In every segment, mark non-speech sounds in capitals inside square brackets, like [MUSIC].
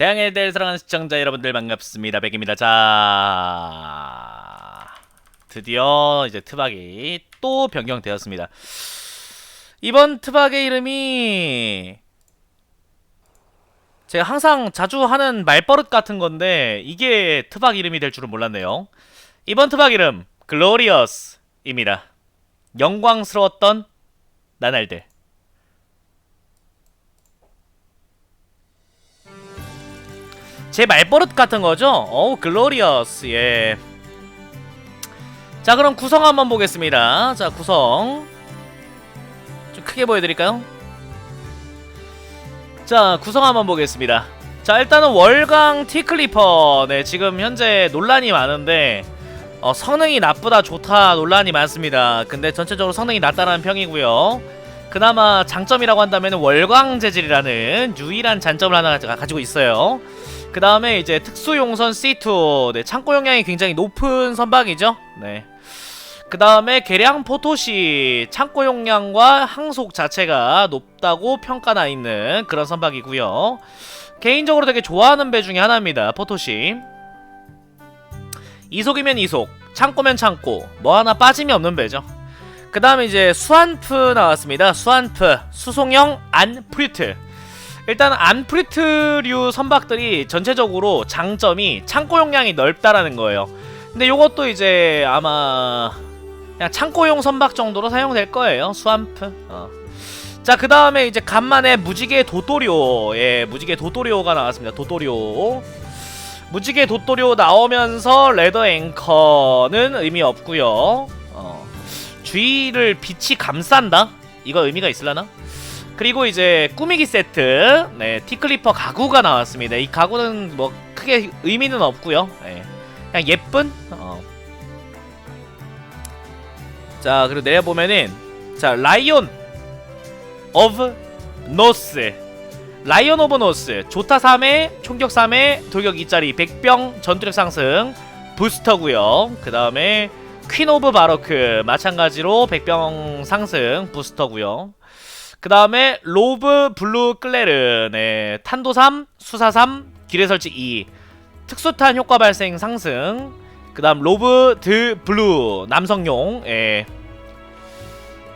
대항에 대해 사랑하는 시청자 여러분들 반갑습니다. 백입니다. 자, 드디어 이제 트박이 또 변경되었습니다. 이번 트박의 이름이 제가 항상 자주 하는 말버릇 같은 건데 이게 트박 이름이 될 줄은 몰랐네요. 이번 트박 이름 글로리어스입니다. 영광스러웠던 나날들. 제 말버릇 같은 거죠? 어우 글로리어스 예. 자 그럼 구성 한번 보겠습니다. 자 구성 좀 크게 보여드릴까요? 자 구성 한번 보겠습니다. 자 일단은 월강 티클리퍼 네 지금 현재 논란이 많은데 어, 성능이 나쁘다 좋다 논란이 많습니다. 근데 전체적으로 성능이 낮다라는 평이고요. 그나마 장점이라고 한다면 월광 재질이라는 유일한 잔점을 하나 가- 가지고 있어요. 그 다음에 이제 특수용선 C2 네, 창고 용량이 굉장히 높은 선박이죠. 네. 그 다음에 개량 포토시 창고 용량과 항속 자체가 높다고 평가나 있는 그런 선박이고요. 개인적으로 되게 좋아하는 배 중에 하나입니다. 포토시. 이속이면 이속, 창고면 창고, 뭐 하나 빠짐이 없는 배죠. 그 다음에 이제 수안프 나왔습니다. 수안프, 수송형 안프리트. 일단 안프리트류 선박들이 전체적으로 장점이 창고 용량이 넓다라는 거예요. 근데 요것도 이제 아마 그냥 창고용 선박 정도로 사용될 거예요. 수안프. 어. 자, 그 다음에 이제 간만에 무지개 도토리오. 예, 무지개 도토리오가 나왔습니다. 도토리오. 무지개 도토리오 나오면서 레더 앵커는 의미 없고요. 어. 주위를 빛이 감싼다? 이거 의미가 있을라나? 그리고 이제 꾸미기 세트, 네 티클리퍼 가구가 나왔습니다. 이 가구는 뭐 크게 의미는 없고요. 네, 그냥 예쁜. 어. 자 그리고 내려 보면은 자 라이온 오브 노스, 라이온 오브 노스, 조타 3회, 총격 3회, 돌격 2짜리, 백병 전투력 상승 부스터고요. 그 다음에 퀸 오브 바로크 마찬가지로 백병 상승 부스터고요. 그 다음에 로브 블루 클레르 네 탄도 3 수사 3 기뢰 설치 2 특수탄 효과 발생 상승. 그 다음 로브 드 블루 남성용 예.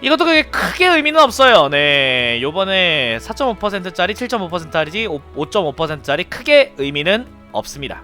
이것도 그게 크게 의미는 없어요. 네 요번에 4.5%짜리 7.5%짜리 5.5%짜리 크게 의미는 없습니다.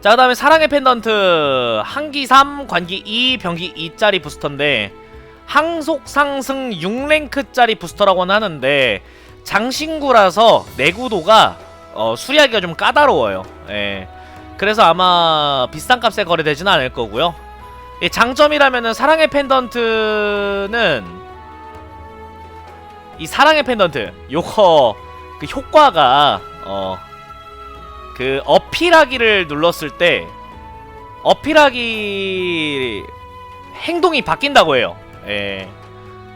자 그 다음에 사랑의 펜던트 한기 3 관기 2 병기 2짜리 부스터인데 항속 상승 6랭크짜리 부스터라고는 하는데 장신구라서 내구도가 어, 수리하기가 좀 까다로워요. 예. 그래서 아마 비싼 값에 거래되지는 않을 거고요. 예, 장점이라면은 사랑의 펜던트는 이 사랑의 펜던트 요거 그 효과가 어 그 어필하기를 눌렀을 때 어필하기 행동이 바뀐다고 해요. 예.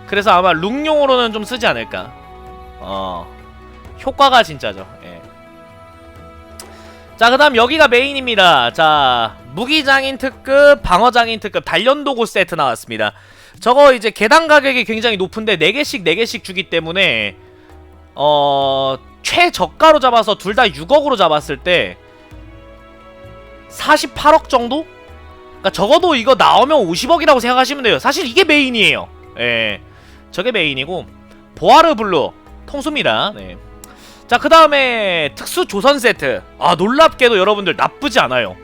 그래서 아마 룩용으로는 좀 쓰지 않을까. 어. 효과가 진짜죠. 예. 자, 그 다음 여기가 메인입니다. 자, 무기장인 특급, 방어장인 특급 단련도구 세트 나왔습니다. 저거 이제 개당 가격이 굉장히 높은데 4개씩 4개씩 주기 때문에 어, 최저가로 잡아서 둘 다 6억으로 잡았을 때 48억 정도? 그러니까 적어도 이거 나오면 50억이라고 생각하시면 돼요. 사실 이게 메인이에요. 예. 저게 메인이고 보아르 블루 통수입니다. 네. 자, 그 다음에 특수 조선 세트. 아, 놀랍게도 여러분들 나쁘지 않아요.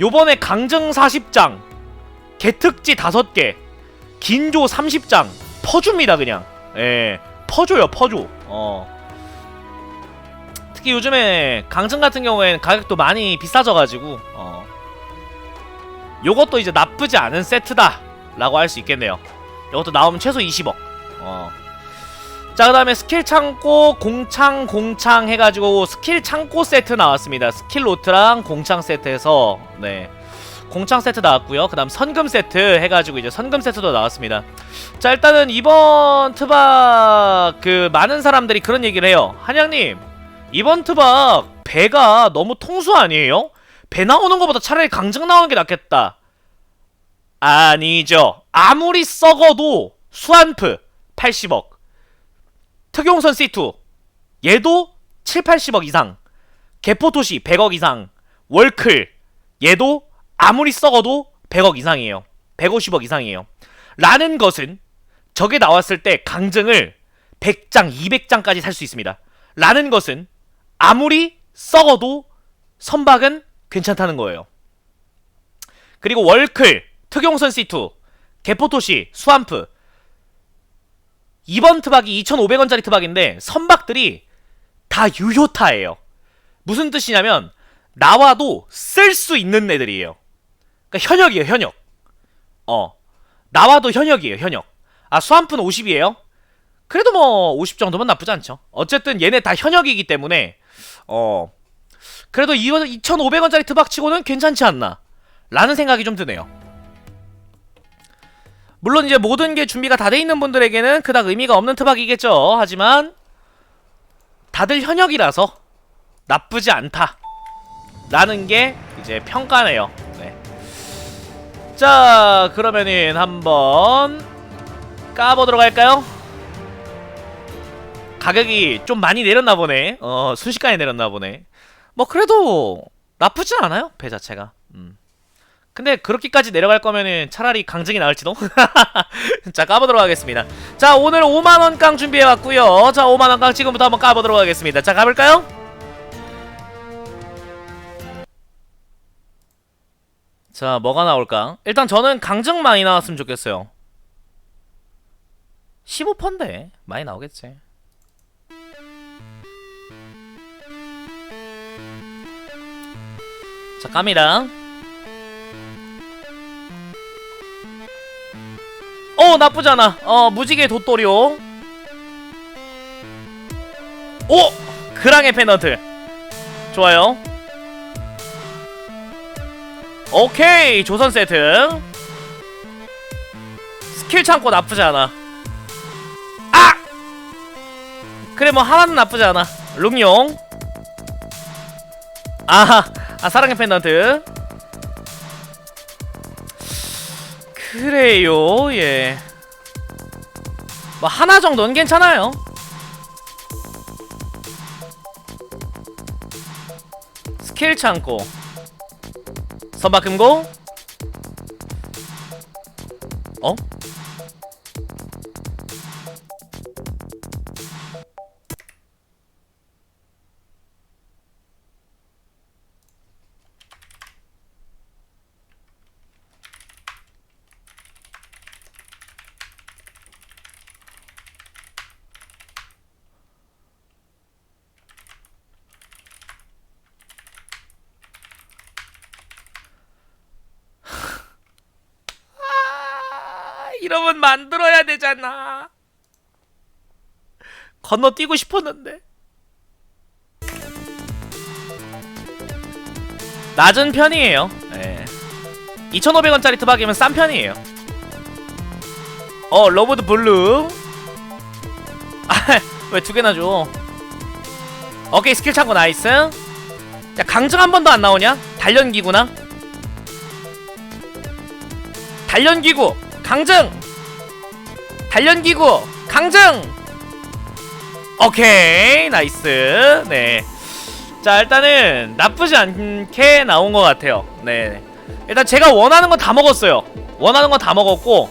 요번에 강정 40장, 개특지 5개, 긴조 30장 퍼줍니다, 그냥. 예. 퍼줘요, 퍼줘. 어. 특히 요즘에 강정 같은 경우에는 가격도 많이 비싸져가지고 어. 요것도 이제 나쁘지 않은 세트다 라고 할 수 있겠네요. 요것도 나오면 최소 20억. 어. 자그 다음에 스킬 창고 공창 공창 해가지고 스킬 창고 세트 나왔습니다. 스킬 로트랑 공창 세트에서 네. 공창 세트 나왔고요. 그 다음 선금 세트 해가지고 이제 선금 세트도 나왔습니다. 자 일단은 이번 트박 그 많은 사람들이 그런 얘기를 해요. 한양님 이번 트박 배가 너무 통수 아니에요? 배 나오는 것보다 차라리 강정 나오는 게 낫겠다. 아니죠. 아무리 썩어도 수안프 80억. 특용선 C2 얘도 7, 80억 이상 개포토시 100억 이상 월클 얘도 아무리 썩어도 100억 이상이에요 150억 이상이에요 라는 것은 저게 나왔을 때 강증을 100장 200장까지 살 수 있습니다 라는 것은 아무리 썩어도 선박은 괜찮다는 거예요 그리고 월클 특용선 C2 개포토시 수암프 이번 트박이 2,500원짜리 트박인데 선박들이 다 유효타예요. 무슨 뜻이냐면 나와도 쓸 수 있는 애들이에요. 그러니까 현역이에요, 현역. 어. 나와도 현역이에요, 현역. 아, 수암프는 50이에요? 그래도 뭐 50 정도면 나쁘지 않죠. 어쨌든 얘네 다 현역이기 때문에 어. 그래도 2,500원짜리 트박 치고는 괜찮지 않나. 라는 생각이 좀 드네요. 물론 이제 모든 게 준비가 다 돼 있는 분들에게는 그닥 의미가 없는 트박이겠죠. 하지만 다들 현역이라서 나쁘지 않다. 라는 게 이제 평가네요. 네. 자, 그러면은 한번 까보도록 할까요? 가격이 좀 많이 내렸나 보네. 어, 순식간에 내렸나 보네. 뭐 그래도 나쁘진 않아요. 배 자체가. 음. 근데 그렇게까지 내려갈 거면은 차라리 강증이 나을지도? [LAUGHS] 자 까보도록 하겠습니다 자 오늘 5만원 깡 준비해왔고요 자 5만원 깡 지금부터 한번 까보도록 하겠습니다 자 가볼까요? 자 뭐가 나올까? 일단 저는 강증 많이 나왔으면 좋겠어요 15%인데 많이 나오겠지 자 갑니다. 어 나쁘잖아. 어 무지개 돛도리오. 오! 그랑의 페넌트 좋아요. 오케이 조선 세트. 스킬 창고 나쁘지 않아. 아! 그래 뭐 하나는 나쁘지 않아. 룽용. 아하 아 사랑의 펜던트 그래요, 예. 뭐 하나 정도는 괜찮아요. 스킬 창고, 선박 금고, 어? 이러면 만들어야 되잖아. 건너뛰고 싶었는데. 낮은 편이에요. 예. 2,500원짜리 트박이면 싼 편이에요. 어, 러브드 블루. 아, [LAUGHS] 왜 두 개나 줘? 오케이, 스킬 창고 나이스. 야, 강증 한 번도 안 나오냐? 단련기구나. 단련기구 강증! 단련기구 강증! 오케이 나이스. 네 자 일단은 나쁘지 않게 나온 것 같아요. 네. 일단 제가 원하는 건 다 먹었어요. 원하는 건 다 먹었고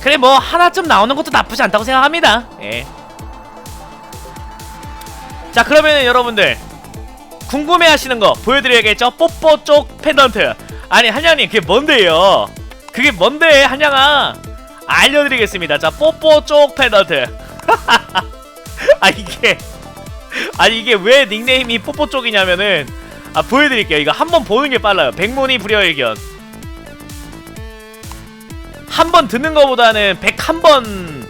그래 뭐 하나쯤 나오는 것도 나쁘지 않다고 생각합니다. 예. 자 그러면 여러분들 궁금해하시는 거 보여드려야겠죠? 뽀뽀 쪽 펜던트. 아니 한양님 그게 뭔데요 그게 뭔데 한양아? 알려드리겠습니다. 자 뽀뽀 쪽 페넌트 [LAUGHS] 아 이게 아니 이게 왜 닉네임이 뽀뽀 쪽이냐면은 아 보여드릴게요. 이거 한 번 보는 게 빨라요. 백문이 불여일견. 한 번 듣는 거보다는 백 한 번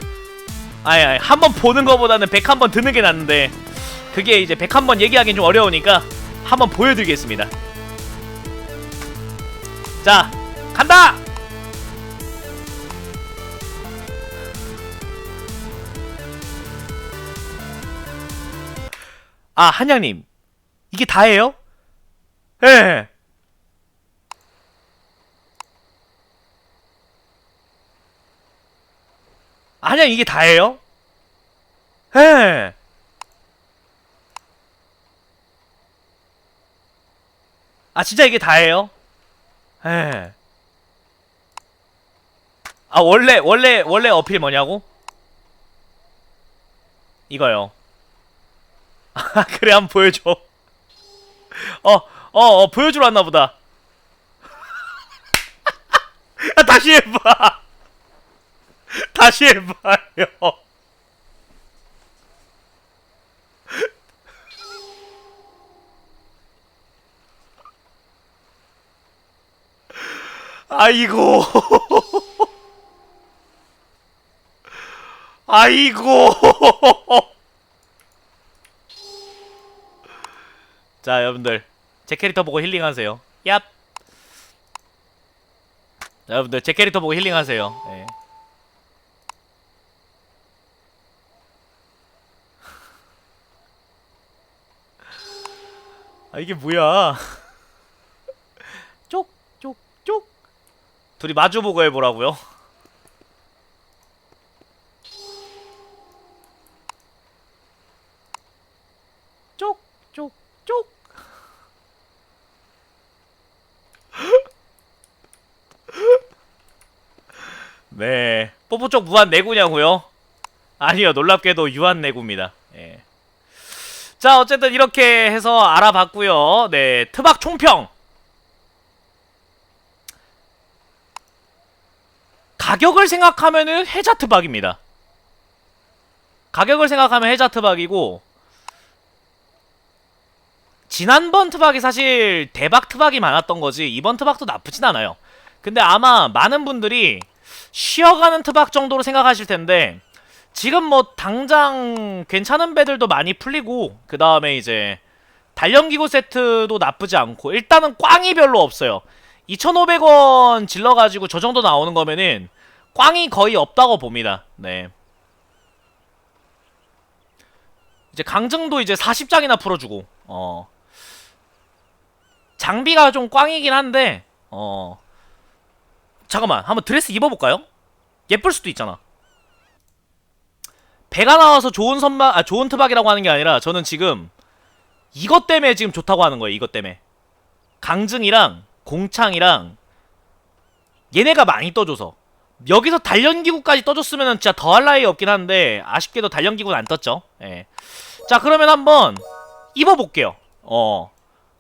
아니 아니 한 번 보는 거보다는 백 한 번 듣는 게 낫는데 그게 이제 백 한 번 얘기하기는 좀 어려우니까 한번 보여드리겠습니다. 자 간다 아, 한양님. 이게 다예요? 예. 네. 한양 이게 다예요? 예. 네. 아, 진짜 이게 다예요? 예. 네. 아, 원래 원래 원래 어필 뭐냐고? 이거요. 아 그래 한번 보여줘. 어어 어, 보여주러 왔나 보다. 아, 다시 해봐. 다시 해봐요. 아이고. 아이고. 자, 여러분들. 제 캐릭터 보고 힐링하세요. 얍. 자, 여러분들 제 캐릭터 보고 힐링하세요. 예. [LAUGHS] 아 이게 뭐야? [LAUGHS] 쪽쪽쪽 둘이 마주보고 해보라고요. 쪽쪽쪽 네. 뽀뽀 쪽 무한 내구냐고요? 아니요, 놀랍게도 유한 내구입니다. 예. 자, 어쨌든 이렇게 해서 알아봤고요. 네, 트박 총평. 가격을 생각하면은 해자 트박입니다. 가격을 생각하면 해자 트박이고 지난번 트박이 사실 대박 트박이 많았던 거지 이번 트박도 나쁘진 않아요. 근데 아마 많은 분들이 쉬어가는 트박 정도로 생각하실 텐데 지금 뭐 당장 괜찮은 배들도 많이 풀리고 그 다음에 이제 단련기구 세트도 나쁘지 않고 일단은 꽝이 별로 없어요. 2,500원 질러가지고 저 정도 나오는 거면은 꽝이 거의 없다고 봅니다. 네. 이제 강증도 이제 40장이나 풀어주고 어. 장비가 좀 꽝이긴 한데 어 잠깐만 한번 드레스 입어볼까요? 예쁠 수도 있잖아 배가 나와서 좋은 선박, 아, 좋은 트박이라고 하는 게 아니라 저는 지금 이것 때문에 지금 좋다고 하는 거예요. 이것 때문에. 강증이랑 공창이랑 얘네가 많이 떠줘서 여기서 단련기구까지 떠줬으면 진짜 더할 나위 없긴 한데 아쉽게도 단련기구는 안 떴죠. 예. 자 그러면 한번 입어볼게요. 어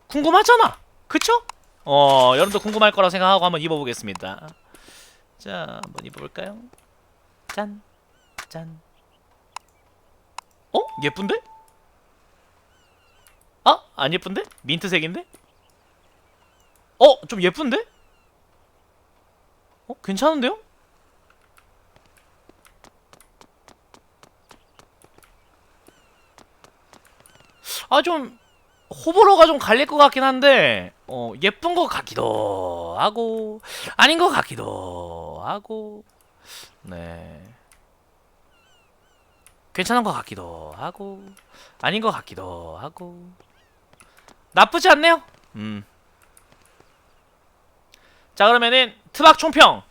궁금하잖아. 그쵸? 어 여러분도 궁금할 거라 생각하고 한번 입어보겠습니다. 자 한번 입어볼까요? 짠 짠. 어? 예쁜데? 아? 안 예쁜데? 민트색인데? 어? 좀 예쁜데? 어? 괜찮은데요? 아, 좀, 호불호가 좀 갈릴 것 같긴 한데, 어, 예쁜 것 같기도 하고, 아닌 것 같기도 하고, 네. 괜찮은 것 같기도 하고 아닌 것 같기도 하고 나쁘지 않네요. 음. 자 그러면은 트박 총평.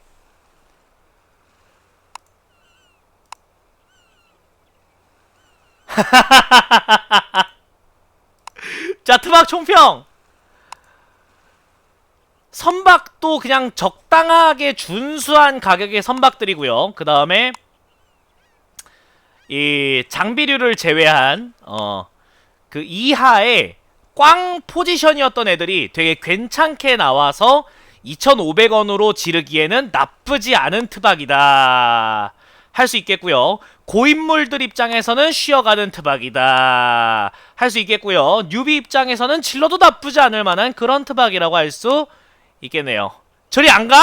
[LAUGHS] 자 트박 총평. 선박도 그냥 적당하게 준수한 가격의 선박들이고요. 그 다음에 이 장비류를 제외한 어 그 이하의 꽝 포지션이었던 애들이 되게 괜찮게 나와서 2,500원으로 지르기에는 나쁘지 않은 트박이다. 할 수 있겠고요. 고인물들 입장에서는 쉬어가는 트박이다. 할 수 있겠고요. 뉴비 입장에서는 질러도 나쁘지 않을 만한 그런 트박이라고 할 수 있겠네요. 저리 안 가?